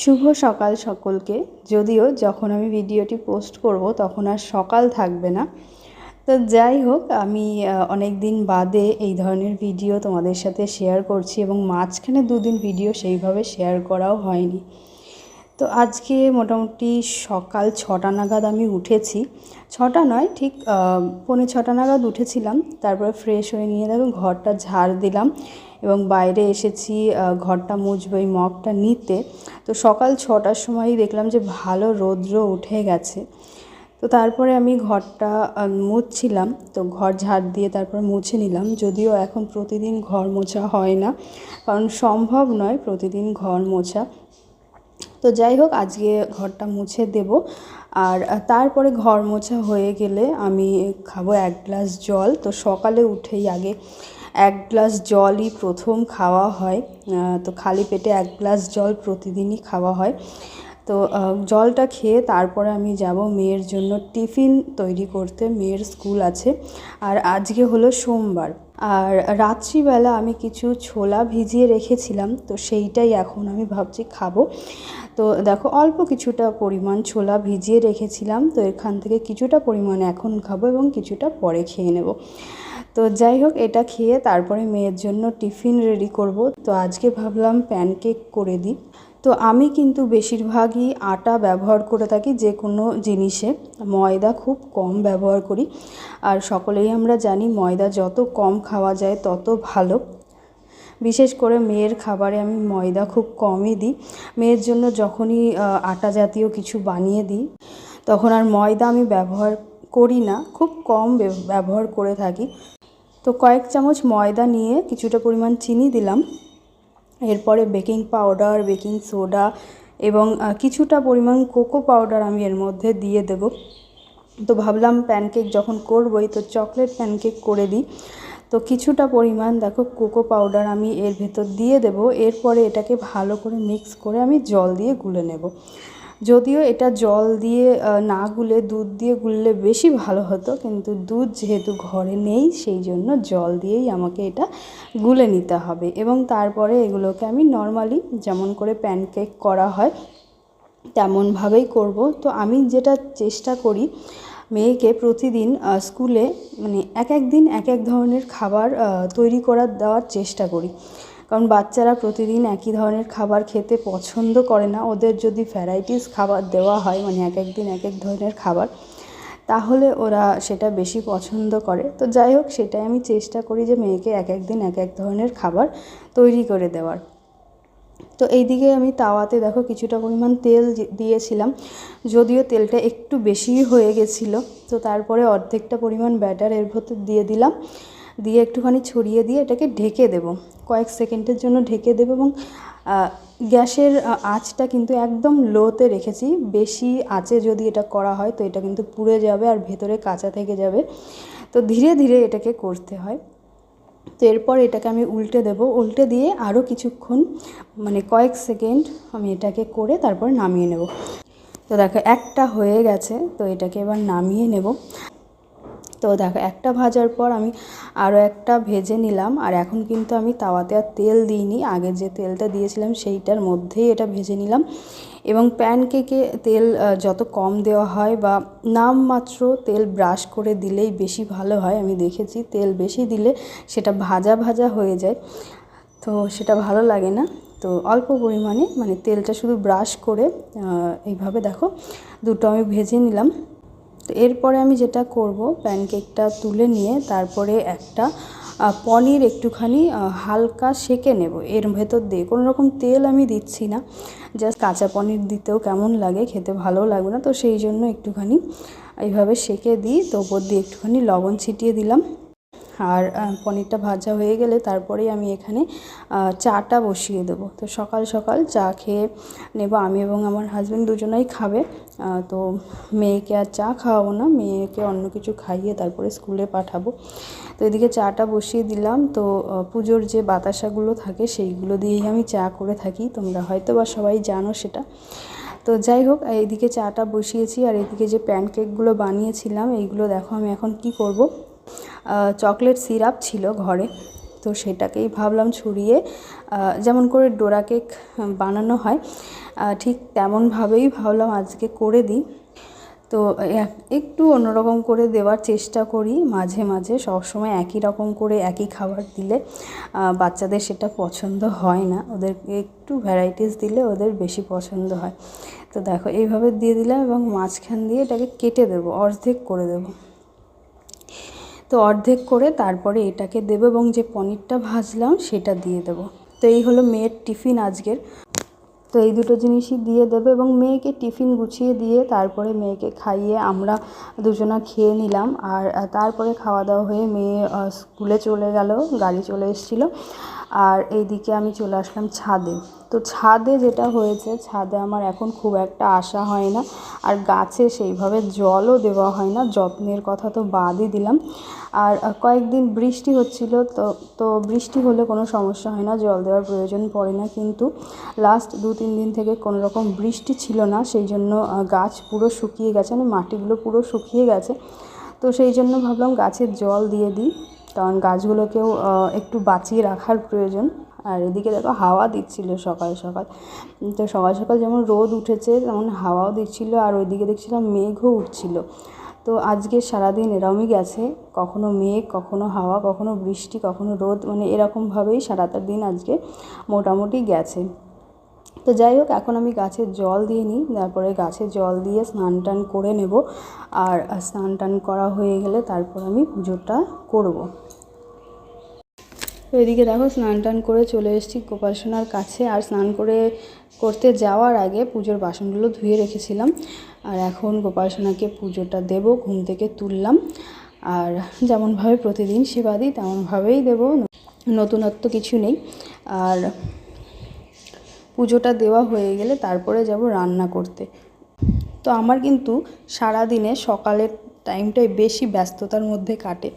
শুভ সকাল সকলকে। যদিও যখন আমি ভিডিওটি পোস্ট করব, তখন আর সকাল থাকবে না। তো যাই হোক, আমি অনেক দিন বাদে এই ধরনের ভিডিও তোমাদের সাথে শেয়ার করছি এবং মাঝখানে দুদিন ভিডিও সেইভাবে শেয়ার করাও হয়নি। তো আজকে মোটামুটি সকাল ছটা নাগাদ আমি উঠেছি। ছটা নয়, ঠিক পৌনে ছটা নাগাদ উঠেছিলাম, তারপরে ফ্রেশ হয়ে নিয়ে দেখো ঘরটা ঝাড় দিলাম এবং বাইরে এসেছি ঘরটা মুছবো, এই মগটা নিতে। তো সকাল ছটার সময়ই দেখলাম যে ভালো রৌদ্র উঠে গেছে। তো তারপরে আমি ঘরটা মুছছিলাম, তো ঘর ঝাড় দিয়ে তারপর মুছে নিলাম। যদিও এখন প্রতিদিন ঘর মোছা হয় না, কারণ সম্ভব নয় প্রতিদিন ঘর মোছা। তো যাই হোক, আজকে ঘরটা মুছে দেব। আর তারপরে ঘর মোছা হয়ে গেলে আমি খাব এক গ্লাস জল। তো সকালে উঠেই আগে এক গ্লাস জলই প্রথম খাওয়া হয়। তো খালি পেটে এক গ্লাস জল প্রতিদিনই খাওয়া হয়। তো জলটা খেয়ে তারপরে আমি যাব মেয়ের জন্য টিফিন তৈরি করতে। মেয়ের স্কুল আছে। আর আজকে হলো সোমবার। আর রাত্রিবেলা আমি কিছু ছোলা ভিজিয়ে রেখেছিলাম, তো সেইটাই এখন আমি ভাবছি খাব। তো দেখো, অল্প কিছুটা পরিমাণ ছোলা ভিজিয়ে রেখেছিলাম, তো এখান থেকে কিছুটা পরিমাণ এখন খাব এবং কিছুটা পরে খেয়ে নেব। তো যাই হোক, এটা খেয়ে তারপরে মেয়ের জন্য টিফিন রেডি করব। তো আজকে ভাবলাম প্যানকেক করে দিই। তো আমি কিন্তু বেশিরভাগই আটা ব্যবহার করে থাকি যে কোনো জিনিসে। ময়দা খুব কম ব্যবহার করি। আর সকলেই আমরা জানি ময়দা যত কম খাওয়া যায় তত ভালো। বিশেষ করে মেয়ের খাবারে আমি ময়দা খুব কমই দিই। মেয়ের জন্য যখনই আটা জাতীয় কিছু বানিয়ে দিই, তখন আর ময়দা আমি ব্যবহার করি না। খুব কম ব্যবহার করে থাকি। তো কয়েক চামচ ময়দা নিয়ে কিছুটা পরিমাণ চিনি দিলাম। এরপরে বেকিং পাউডার, বেকিং সোডা এবং কিছুটা পরিমাণ কোকো পাউডার আমি এর মধ্যে দিয়ে দেব। তো ভাবলাম প্যানকেক যখন করবই, তো চকলেট প্যানকেক করে দিই। তো কিছুটা পরিমাণ দেখো কোকো পাউডার আমি এর ভেতর দিয়ে দেব। এরপরে এটাকে ভালো করে মিক্স করে আমি জল দিয়ে গুলে নেব। যদিও এটা জল দিয়ে না গুলে, দুধ দিয়ে গুললে বেশি ভালো হতো, কিন্তু দুধ যেহেতু ঘরে নেই, সেই জন্য জল দিয়েই আমাকে এটা গুলে নিতে হবে। এবং তারপরে এগুলোকে আমি নর্মালি যেমন করে প্যানকেক করা হয়, তেমনভাবেই করব। তো আমি যেটা চেষ্টা করি, মেয়েকে প্রতিদিন স্কুলে মানে এক এক দিন এক এক ধরনের খাবার তৈরি করার, দেওয়ার চেষ্টা করি। কারণ বাচ্চারা প্রতিদিন একই ধরনের খাবার খেতে পছন্দ করে না। ওদের যদি ভ্যারাইটিস খাবার দেওয়া হয় মানে এক এক দিন এক এক ধরনের খাবার, তাহলে ওরা সেটা বেশি পছন্দ করে। তো যাই হোক, সেটাই আমি চেষ্টা করি যে মেয়েকে এক এক দিন এক এক ধরনের খাবার তৈরি করে দেওয়ার। তো এইদিকে আমি তাওয়াতে দেখো কিছুটা পরিমাণ তেল দিয়েছিলাম, যদিও তেলটা একটু বেশি হয়ে গেছিল। তো তারপরে অর্ধেকটা পরিমাণ ব্যাটার এর ভেতর দিয়ে দিলাম। দিয়ে একটুখানি ছড়িয়ে দিয়ে এটাকে ঢেকে দেব। কয়েক সেকেন্ডের জন্য ঢেকে দেবো এবং গ্যাসের আঁচটা কিন্তু একদম লোতে রেখেছি। বেশি আঁচে যদি এটা করা হয় তো এটা কিন্তু পুড়ে যাবে আর ভেতরে কাঁচা থেকে যাবে। তো ধীরে ধীরে এটাকে করতে হয়। তো এরপর এটাকে আমি উল্টে দেব। উল্টে দিয়ে আরও কিছুক্ষণ মানে কয়েক সেকেন্ড আমি এটাকে করে তারপর নামিয়ে নেব। তো দেখো, একটা হয়ে গেছে। তো এটাকে এবার নামিয়ে নেব। তো দেখো, একটা ভাজার পর আমি আরও একটা ভেজে নিলাম। আর এখন কিন্তু আমি তাওয়াতে আর তেল দিইনি। আগে যে তেলটা দিয়েছিলাম সেইটার মধ্যেই এটা ভেজে নিলাম। এবং প্যানকেকে তেল যত কম দেওয়া হয় বা নামমাত্র তেল ব্রাশ করে দিলেই বেশি ভালো হয়। আমি দেখেছি তেল বেশি দিলে সেটা ভাজা ভাজা হয়ে যায়। তো সেটা ভালো লাগে না। তো অল্প পরিমাণে মানে তেলটা শুধু ব্রাশ করে এইভাবে দেখো, দুটো আমি ভেজে নিলাম। তো এরপরে আমি যেটা করব প্যানকেকটা তুলে নিয়ে তারপরে একটা পনির একটুখানি হালকা সেকে নেব। এর ভেতর দিয়ে কোনো রকম তেল আমি দিচ্ছি না। জাস্ট কাঁচা পনির দিতেও কেমন লাগে, খেতে ভালো লাগবে না। তো সেই জন্য একটুখানি এইভাবে সেকে দিই। তো ওপর দিয়ে একটুখানি লবণ ছিটিয়ে দিলাম। আর পনিরটা ভাজা হয়ে গেলে তারপরেই আমি এখানে চাটা বসিয়ে দেবো। তো সকাল সকাল চা খেয়ে নেব। আমি এবং আমার হাজব্যান্ড দুজনেই খাবে। তো মেয়েকে আর চা খাওয়াবো না। মেয়েকে অন্য কিছু খাইয়ে তারপরে স্কুলে পাঠাবো। তো এদিকে চাটা বসিয়ে দিলাম। তো পুজোর যে বাতাসাগুলো থাকে সেইগুলো দিয়েই আমি চা করে থাকি। তোমরা হয়তো বা সবাই জানো সেটা। তো যাই হোক এইদিকে চাটা বসিয়েছি। আর এদিকে যে প্যানকেকগুলো বানিয়েছিলাম, এইগুলো দেখো আমি এখন কি করব। চকলেট সিরাপ ছিল ঘরে, তো সেটাকেই ভাবলাম ছড়িয়ে যেমন করে ডোরা কেক বানানো হয় ঠিক তেমনভাবেই ভাবলাম আজকে করে দিই। তো এক- একটু অন্যরকম করে দেওয়ার চেষ্টা করি, মাঝে মাঝে সবসময় একই রকম করে একই খাবার দিলে বাচ্চাদের সেটা পছন্দ হয় না, ওদেরকে একটু ভ্যারাইটিস দিলে ওদের বেশি পছন্দ হয়। তো দেখো, এইভাবে দিয়ে দিলাম এবং মাঝখান দিয়ে এটাকে কেটে দেবো, অর্ধেক করে দেবো। তো অর্ধেক করে তারপরে এটাকে দেব এবং যে পনিরটা ভাজলাম সেটা দিয়ে দেব। তো এই হলো মেয়ের টিফিন আজকের। তো এই দুটো জিনিসই দিয়ে দেবে এবং মেয়েকে টিফিন গুছিয়ে দিয়ে তারপরে মেয়েকে খাইয়ে আমরা দুজনা খেয়ে নিলাম। আর তারপরে খাওয়া দাওয়া হয়ে মেয়ে স্কুলে চলে গেল, গাড়ি চলে এসেছিল। আর এইদিকে আমি চলে আসলাম ছাদে। তো ছাদে যেটা হয়েছে, ছাদে আমার এখন খুব একটা আশা হয় না। আর গাছে সেইভাবে জলও দেওয়া হয় না, যত্নের কথা তো বাদই দিলাম। আর কয়েকদিন বৃষ্টি হচ্ছিল, তো তো বৃষ্টি হলে কোনো সমস্যা হয় না, জল দেওয়ার প্রয়োজন পড়ে না। কিন্তু লাস্ট দু, তিন দিন থেকে কোনো রকম বৃষ্টি ছিল না, সেই জন্য গাছ পুরো শুকিয়ে গেছে মানে মাটিগুলো পুরো শুকিয়ে গেছে। তো সেই জন্য ভাবলাম গাছের জল দিয়ে দিই। কারণ গাছগুলোকেও একটু বাঁচিয়ে রাখার প্রয়োজন। আর এদিকে দেখো হাওয়া দিচ্ছিল সকাল সকাল। তো সকাল সকাল যেমন রোদ উঠেছে, তেমন হাওয়াও দিচ্ছিল আর ওইদিকে দেখছিলাম মেঘও উঠছিল। তো আজকে সারাদিন এরমই গেছে, কখনো মেঘ, কখনো হাওয়া, কখনো বৃষ্টি, কখনো রোদ মানে এরকমভাবেই সারাটা দিন আজকে মোটামুটি গেছে। তো যাই হোক, এখন আমি গাছে জল দিয়ে নিই, তারপরে গাছে জল দিয়ে স্নান টান করে নেব। আর স্নান টান করা হয়ে গেলে তারপর আমি পুজোটা করব। তো এদিকে দেখো স্নান টান করে চলে এসেছি গোপাল সোনার কাছে, আর স্নান করে করতে যাওয়ার আগে পুজোর বাসনগুলো ধুয়ে রেখেছিলাম। আর এখন গোপাল সোনাকে পুজোটা দেব, ঘুম থেকে তুললাম। আর যেমনভাবে প্রতিদিন সেবা দিই, তেমনভাবেই দেবো। নতুনত্ব কিছু নেই। আর পুজোটা দেওয়া হয়ে গেলে তারপরে যাব রান্না করতে। তো আমার কিন্তু সারাদিনে সকালের টাইমটাই বেশি ব্যস্ততার মধ্যে কাটে।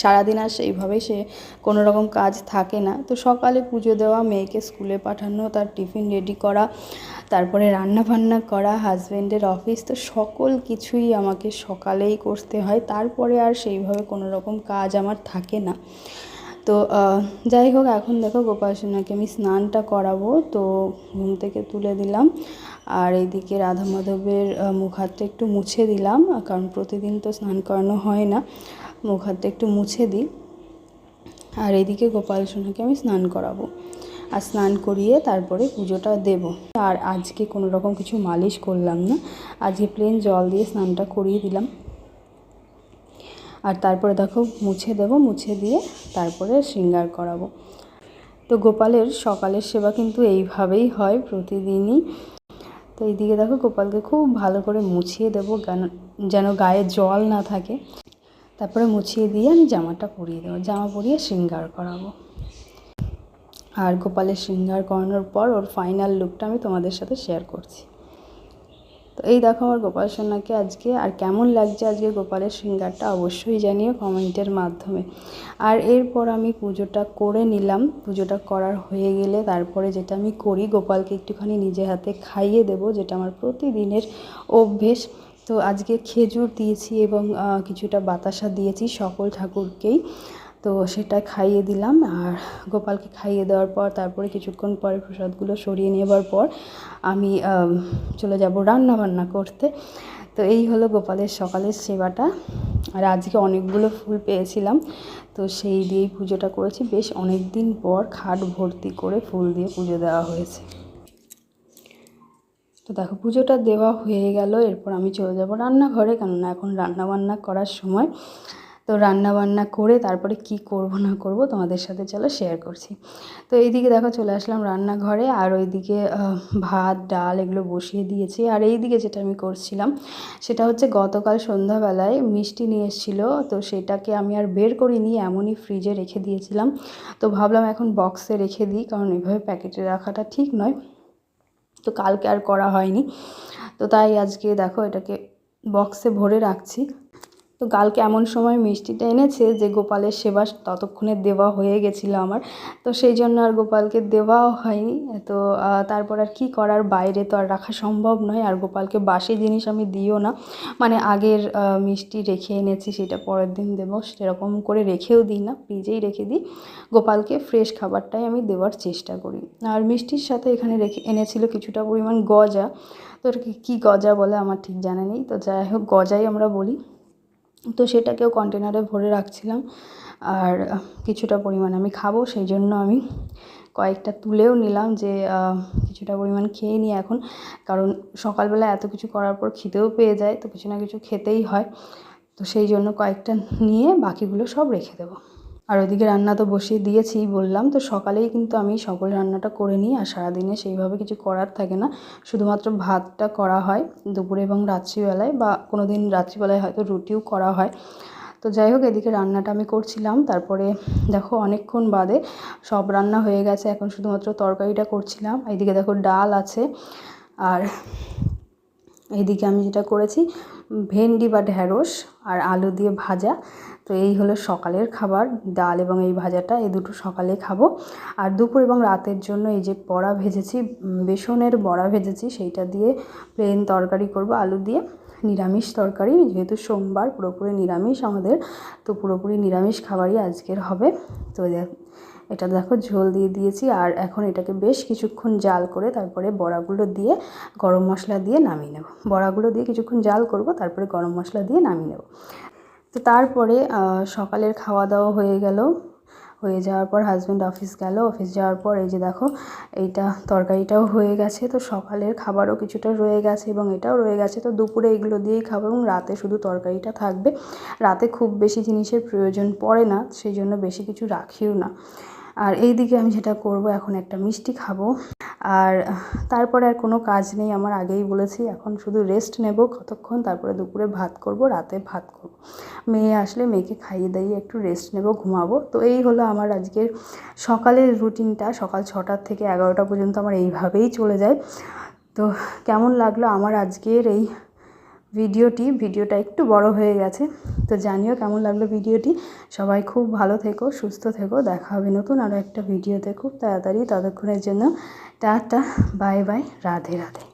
সারাদিন আর সেইভাবে সে কোনো রকম কাজ থাকে না। তো সকালে পুজো দেওয়া, মেয়েকে স্কুলে পাঠানো, তার টিফিন রেডি করা, তারপরে রান্না বান্না করা হাজব্যান্ডের অফিস তো সকল কিছুই আমাকে সকালেই করতে হয়। তারপরে আর সেইভাবে কোনো রকম কাজ আমার থাকে না। তো যাই হোক, এখন দেখো গোপাল আমি স্নানটা করাবো, তো ঘুম থেকে তুলে দিলাম। আর এইদিকে রাধা মাধবের মুখ হাতটা একটু মুছে দিলাম, কারণ প্রতিদিন তো স্নান করানো হয় না। মুখ হাতটা একটু মুছে দিই। আর এইদিকে গোপাল সোনাকে আমি স্নান করাবো। আর স্নান করিয়ে তারপরে পুজোটা দেব। আর আজকে কোনো রকম কিছু মালিশ করলাম না। আজকে প্লেন জল দিয়ে স্নানটা করিয়ে দিলাম। আর তারপরে দেখো মুছে দেবো, মুছে দিয়ে তারপরে শৃঙ্গার করাবো। তো গোপালের সকালের সেবা কিন্তু এইভাবেই হয় প্রতিদিনই। তো এইদিকে দেখো গোপালকে খুব ভালো করে মুছিয়ে দেবো। যেন গায়ে জল না থাকে। তারপরে মুছিয়ে দিয়ে আমি জামাটা পরিয়ে দেবো। জামা পরিয়ে শৃঙ্গার করাবো। আর গোপালের শৃঙ্গার করানোর পর ওর ফাইনাল লুকটা আমি তোমাদের সাথে শেয়ার করছি। তো এই দেখো আমার গোপাল সোনাকে আজকে, আর কেমন লাগছে আজকে গোপালের শৃঙ্গারটা অবশ্যই জানিও কমেন্টের মাধ্যমে। আর এরপর আমি পুজোটা করে নিলাম। পুজোটা করার হয়ে গেলে তারপরে যেটা আমি করি, গোপালকে একটুখানি নিজে হাতে খাইয়ে দেবো, যেটা আমার প্রতিদিনের অভ্যেস। তো আজকে খেজুর দিয়েছি এবং কিছুটা বাতাসা দিয়েছি সকল ঠাকুরকেই। তো সেটা খাইয়ে দিলাম আর গোপালকে খাইয়ে দেওয়ার পর, তারপরে কিছুক্ষণ পরে প্রসাদগুলো সরিয়ে নেবার পর আমি চলে যাব রান্না বান্না করতে। তো এই হলো গোপালের সকালের সেবাটা। আর আজকে অনেকগুলো ফুল পেয়েছিলাম, তো সেই দিয়েই পুজোটা করেছি। বেশ অনেক দিন পর খাট ভর্তি করে ফুল দিয়ে পুজো দেওয়া হয়েছে। তো দেখো পুজোটা দেওয়া হয়ে গেল, এরপর আমি চলে যাব রান্নাঘরে। কেননা এখন রান্না বান্না করার সময়। তো রান্না বান্না করে তারপরে কি করব না করব তোমাদের সাথে চলো শেয়ার করছি। তো এইদিকে দেখো চলে আসলাম রান্নাঘরে, আর ওইদিকে ভাত, ডাল এগুলো বসিয়ে দিয়েছি। আর এইদিকে যেটা আমি করছিলাম, সেটা হচ্ছে গতকাল সন্ধ্যাবেলায় মিষ্টি নিয়ে এসেছিল, তো সেটাকে আমি আর বের করিনি, এমনই ফ্রিজে রেখে দিয়েছিলাম। তো ভাবলাম এখন বক্সে রেখে দিই, কারণ এভাবে প্যাকেটে রাখাটা ঠিক নয়। তো কালকে আর করা হয়নি। তো তাই আজকে দেখো এটাকে বক্সে ভরে রাখছি। তো কালকে এমন সময় মিষ্টিটা এনেছে যে গোপালের সেবা ততক্ষণে দেওয়া হয়ে গেছিল আমার। তো সেই জন্য আর গোপালকে দেওয়াও হয়নি। তো তারপর আর কি করার বাইরে তো আর রাখা সম্ভব নয়। আর গোপালকে বাসি জিনিস আমি দিও না। মানে আগের মিষ্টি রেখে এনেছি, সেটা পরের দিন দেবো। সেরকম করে রেখেও দিই না, ফ্রিজেই রেখে দিই। গোপালকে ফ্রেশ খাবারটাই আমি দেওয়ার চেষ্টা করি। আর মিষ্টির সাথে এখানে রেখে এনেছিল কিছুটা পরিমাণ গজা। তো কী গজা বলে আমার ঠিক জানা নেই। তো যাই হোক, গজাই আমরা বলি। তো সেটাকেও কন্টেনারে ভরে রাখছিলাম। আর কিছুটা পরিমাণ আমি খাব, সেই জন্য আমি কয়েকটা তুলেও নিলাম যে কিছুটা পরিমাণ খেয়ে নিই এখন। কারণ সকালবেলা এত কিছু করার পর খিদেও পেয়ে যায়, তো কিছু না কিছু খেতেই হয়। তো সেই জন্য কয়েকটা নিয়ে বাকিগুলো সব রেখে দেবো। আর ওইদিকে রান্না তো বসিয়ে দিয়েছি বললাম, তো সকালেই কিন্তু আমি সকল রান্নাটা করে নিই আর সারাদিনে সেইভাবে কিছু করার থাকে না। শুধুমাত্র ভাতটা করা হয় দুপুরে এবং রাত্রিবেলায় বা কোনো দিন রাত্রিবেলায় হয়তো রুটিও করা হয়। তো যাই হোক, এদিকে রান্নাটা আমি করছিলাম, তারপরে দেখো অনেকক্ষণ বাদে সব রান্না হয়ে গেছে, এখন শুধুমাত্র তরকারিটা করছিলাম। এইদিকে দেখো ডাল আছে আর এইদিকে আমি যেটা করেছি, ভেন্ডি বা ঢ্যাঁড়স আর আলু দিয়ে ভাজা। তো এই হলো সকালের খাবার, ডাল এবং এই ভাজাটা, এই দুটো সকালে খাব। আর দুপুর এবং রাতের জন্য এই যে বড়া ভেজেছি বেসনের বড়া ভেজেছি, সেইটা দিয়ে প্লেন তরকারি করব, আলু দিয়ে। নিরামিষ তরকারি, যেহেতু সোমবার, পুরোপুরি নিরামিষ আমাদের, তো পুরোপুরি নিরামিষ খাবারই আজকের হবে। তো এটা দেখো ঝোল দিয়ে দিয়েছি, আর এখন এটাকে বেশ কিছুক্ষণ জাল করে তারপরে বড়াগুলো দিয়ে গরম মশলা দিয়ে নামিয়ে নেব। বড়াগুলো দিয়ে কিছুক্ষণ জাল করব, তারপরে গরম মশলা দিয়ে নামিয়ে নেব। তো তারপরে সকালের খাওয়া দাওয়া হয়ে গেল। হয়ে যাওয়ার পর হাজব্যান্ড অফিস গেল। অফিস যাওয়ার পর এই যে দেখো, এইটা তরকারিটাও হয়ে গেছে। তো সকালের খাবারও কিছুটা রয়ে গেছে এবং এটাও রয়ে গেছে। তো দুপুরে এগুলো দিয়েই খাব এবং রাতে শুধু তরকারিটা থাকবে। রাতে খুব বেশি জিনিসের প্রয়োজন পড়ে না, সেই জন্য বেশি কিছু রাখিও না। আর এই দিকে আমি যেটা করব, এখন একটা মিষ্টি খাব। আর তারপরে আর কোনো কাজ নেই, আমার আগেই বলেছি, এখন শুধু রেস্ট নেব কতক্ষণ, তারপরে দুপুরে ভাত করব, রাতে ভাত করব। মেয়ে আসলে মেয়েকে খাইয়ে দাইয়ে একটু রেস্ট নেব, ঘুমাবো। তো এই হলো আমার আজকের সকালের রুটিনটা সকাল ছটার থেকে এগারোটা পর্যন্ত আমার এইভাবেই চলে যায়। তো কেমন লাগল আমার আজকের এই ভিডিওটি, ভিডিওটা একটু বড় হয়ে গেছে, তো জানিও কেমন লাগল ভিডিওটি। সবাই খুব ভালো থেকো, সুস্থ থেকো, দেখা হবে নতুন আরও একটা ভিডিওতে খুব তাড়াতাড়ি। ততক্ষণের জন্য tata, bye bye, Radhe Radhe.